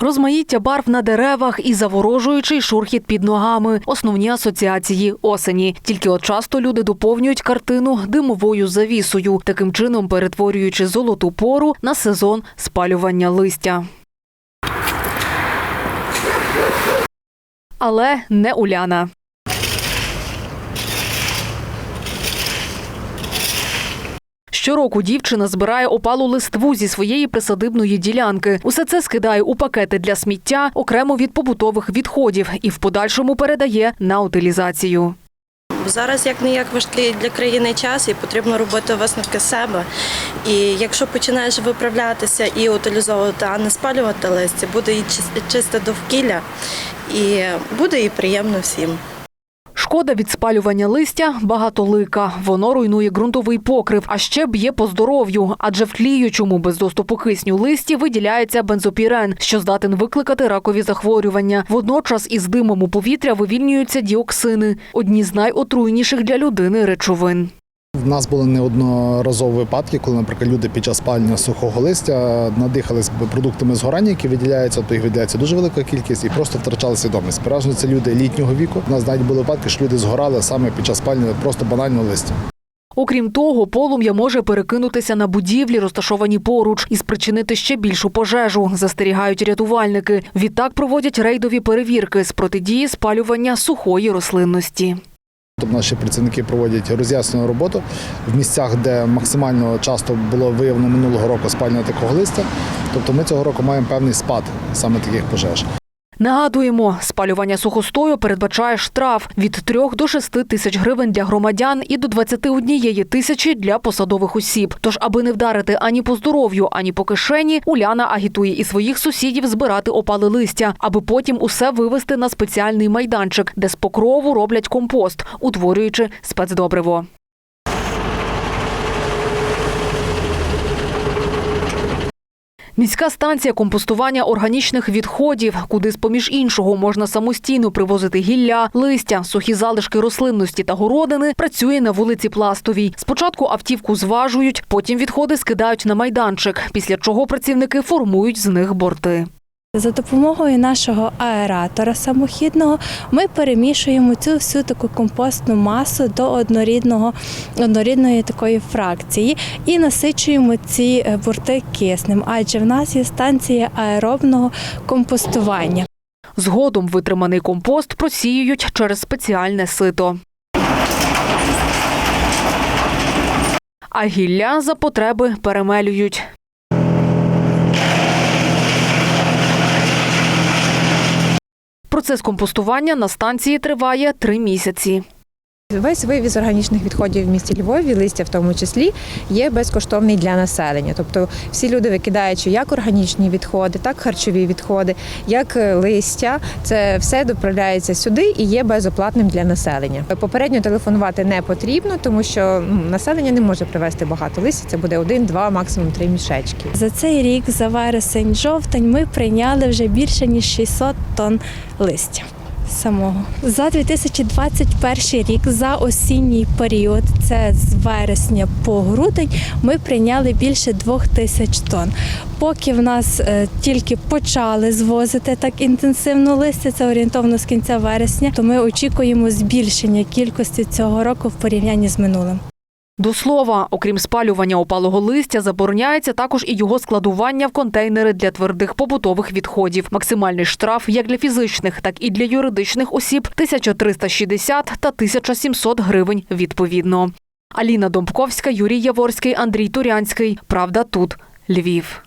Розмаїття барв на деревах і заворожуючий шурхіт під ногами. Основні асоціації осені. Тільки от часто люди доповнюють картину димовою завісою, таким чином перетворюючи золоту пору на сезон спалювання листя. Але не Уляна. Щороку дівчина збирає опалу листву зі своєї присадибної ділянки. Усе це скидає у пакети для сміття окремо від побутових відходів і в подальшому передає на утилізацію. Зараз як не як важкий для країни час, і потрібно робити висновки себе. І якщо починаєш виправлятися і утилізовувати, а не спалювати листя, буде і чисте довкілля, і буде і приємно всім. Шкода від спалювання листя багатолика. Воно руйнує ґрунтовий покрив, а ще б'є по здоров'ю. Адже в тліючому без доступу кисню листі виділяється бензопірен, що здатен викликати ракові захворювання. Водночас із димом у повітря вивільнюються діоксини одні з найотруйніших для людини речовин. В нас були неодноразові випадки, коли, наприклад, люди під час спалення сухого листя надихались продуктами згорання, які виділяються, то їх виділяється дуже велика кількість і просто втрачали свідомість. Переважно це люди літнього віку. У нас навіть були випадки, що люди згорали саме під час спалення просто банального листя. Окрім того, полум'я може перекинутися на будівлі, розташовані поруч, і спричинити ще більшу пожежу, застерігають рятувальники. Відтак проводять рейдові перевірки з протидії спалювання сухої рослинності. Тобто наші працівники проводять роз'яснену роботу в місцях, де максимально часто було виявлено минулого року спалення такого листя. Тобто ми цього року маємо певний спад саме таких пожеж. Нагадуємо, спалювання сухостою передбачає штраф від 3 до 6 тисяч гривень для громадян і до 21 тисячі для посадових осіб. Тож, аби не вдарити ані по здоров'ю, ані по кишені, Уляна агітує і своїх сусідів збирати опали листя, аби потім усе вивезти на спеціальний майданчик, де з покрову роблять компост, утворюючи спецдобриво. Міська станція компостування органічних відходів, куди з поміж іншого можна самостійно привозити гілля, листя, сухі залишки рослинності та городини, працює на вулиці Пластовій. Спочатку автівку зважують, потім відходи скидають на майданчик, після чого працівники формують з них борти. За допомогою нашого аератора самохідного ми перемішуємо цю всю таку компостну масу до однорідного, однорідної такої фракції і насичуємо ці е, борти киснем, адже в нас є станція аеробного компостування. Згодом витриманий компост просіюють через спеціальне сито. А гілля за потреби перемелюють. Процес компостування на станції триває три місяці. Весь вивіз органічних відходів в місті Львові, листя в тому числі, є безкоштовний для населення. Тобто всі люди викидаючи як органічні відходи, так харчові відходи, як е, листя, це все доправляється сюди і є безоплатним для населення. Попередньо телефонувати не потрібно, тому що населення не може привезти багато листя. Це буде один, два, максимум три мішечки. За цей рік, за вересень, жовтень, ми прийняли вже більше ніж 600 тонн листя. Самого за 2021 рік за осінній період, це з вересня по грудень, ми прийняли більше двох тисяч тонн. Поки в нас е, тільки почали звозити так інтенсивно листя, це орієнтовно з кінця вересня, то ми очікуємо збільшення кількості цього року в порівнянні з минулим. До слова, окрім спалювання опалого листя, забороняється також і його складування в контейнери для твердих побутових відходів. Максимальний штраф як для фізичних, так і для юридичних осіб 1360 та 1700 гривень відповідно. Аліна Домбковська, Юрій Яворський, Андрій Турянський. Правда тут. Львів.